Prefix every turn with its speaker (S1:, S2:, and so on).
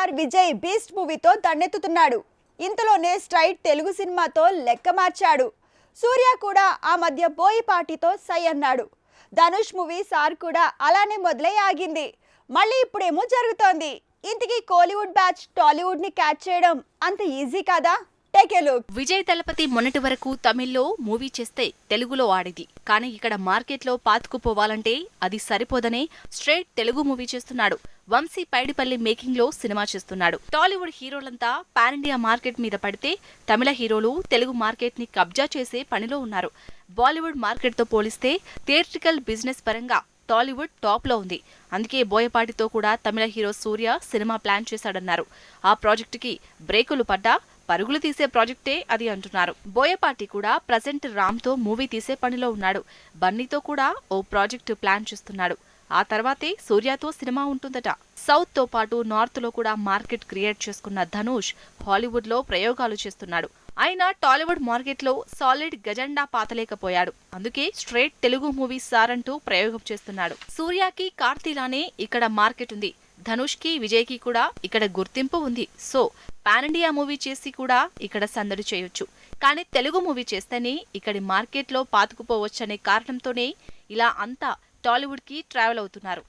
S1: Star Vijay beast మూవీతో దండెత్తుతున్నాడు ఇంతలోనే straight Telugu సినిమాతో లెక్క మార్చాడు. సూర్య కూడా ఆ మధ్య బోయిపాటితో సై అన్నాడు. ధనుష్ మూవీ సార్ కూడా అలానే మొదలై ఆగింది. మళ్ళీ ఇప్పుడేమో జరుగుతోంది. ఇంతకీ కోలీవుడ్ బ్యాచ్ టాలీవుడ్ని క్యాచ్ చేయడం అంత ఈజీ కాదా? Take a look
S2: Vijay Thalapathy మొన్నటి వరకు తమిళ్ళో మూవీ చేస్తే తెలుగులో ఆడేది. కానీ ఇక్కడ మార్కెట్లో పాతుకుపోవాలంటే అది సరిపోదనే స్ట్రైట్ తెలుగు మూవీ చేస్తున్నాడు. వంశీ పైడిపల్లి మేకింగ్లో సినిమా చేస్తున్నాడు. టాలీవుడ్ హీరోలంతా పాన్ ఇండియా మార్కెట్ మీద పడితే తమిళ హీరోలు తెలుగు మార్కెట్ని కబ్జా చేసే పనిలో ఉన్నారు. బాలీవుడ్ మార్కెట్తో పోలిస్తే థియేట్రికల్ బిజినెస్ పరంగా టాలీవుడ్ టాప్లో ఉంది. అందుకే బోయపాటితో కూడా Tamil hero Suriya cinema plan చేశాడన్నారు. ఆ ప్రాజెక్టుకి బ్రేకులు పడ్డా పరుగులు తీసే ప్రాజెక్టే అది అంటున్నారు. బోయపాటి కూడా ప్రజెంట్ రామ్తో మూవీ తీసే పనిలో ఉన్నాడు. బన్నీతో కూడా ఓ ప్రాజెక్టు ప్లాన్ చేస్తున్నాడు. ఆ తర్వాతే సూర్యతో సినిమా ఉంటుందట. సౌత్తో పాటు నార్త్లో కూడా మార్కెట్ క్రియేట్ చేసుకున్న ధనుష్ హాలీవుడ్లో ప్రయోగాలు చేస్తున్నాడు. అయినా టాలీవుడ్ మార్కెట్లో సాలిడ్ గజెండా పాతలేకపోయాడు. అందుకే స్ట్రేట్ తెలుగు మూవీ సార్ అంటూ ప్రయోగం చేస్తున్నాడు. సూర్యకి కార్తీలానే ఇక్కడ మార్కెట్ ఉంది. ధనుష్కి విజయ్కి కూడా ఇక్కడ గుర్తింపు ఉంది. సో పాన్ ఇండియా మూవీ చేసి కూడా ఇక్కడ సందడి చేయొచ్చు. కానీ తెలుగు మూవీ చేస్తేనే ఇక్కడి మార్కెట్లో పాతుకుపోవచ్చనే కారణంతోనే ఇలా అంతా టాలీవుడ్కి ట్రావెల్ అవుతున్నారు.